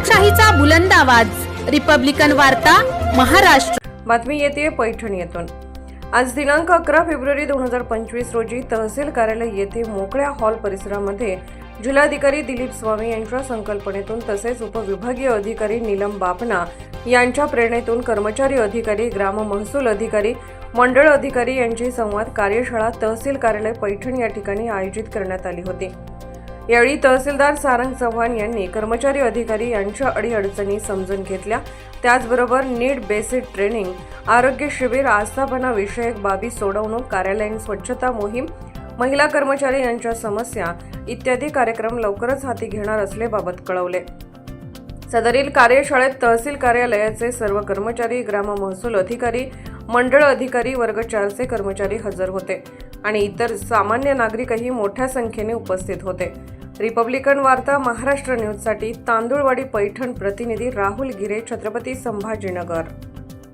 लोकशाहीचा बुलंद आवाज. रिपब्लिकन वार्ता महाराष्ट्र. बातमी येते पैठण येथून. आज दिनांक अकरा फेब्रुवारी दोन हजार पंचवीस रोजी तहसील कार्यालय येथे मोकळ्या हॉल परिसरामध्ये जिल्हाधिकारी दिलीप स्वामी यांच्या संकल्पनेतून तसेच उपविभागीय अधिकारी नीलम बापना यांच्या प्रेरणेतून कर्मचारी अधिकारी ग्राम महसूल अधिकारी मंडळ अधिकारी यांची संवाद कार्यशाळा तहसील कार्यालय पैठण या ठिकाणी आयोजित करण्यात आली होती. यावेळी तहसीलदार सारंग चव्हाण यांनी कर्मचारी अधिकारी यांच्या अडीअडचणी समजून घेतल्या. त्याचबरोबर नीट बेसिक ट्रेनिंग आरोग्य शिबिर आस्थापना विषयक बाबी सोडवणूक कार्यालयीन स्वच्छता मोहीम महिला कर्मचारी यांच्या समस्या इत्यादी कार्यक्रम लवकरच हाती घेणार असल्याबाबत कळवले. सदरील कार्यशाळेत तहसील कार्यालयाचे सर्व कर्मचारी ग्राम महसूल अधिकारी मंडळ अधिकारी वर्ग चारचे कर्मचारी हजर होते आणि इतर सामान्य नागरिकही मोठ्या संख्येने उपस्थित होते. रिपब्लिकन वार्ता महाराष्ट्र न्यूजसाठी तांदूळवाडी पैठण प्रतिनिधी राहुल गिरे छत्रपती संभाजीनगर.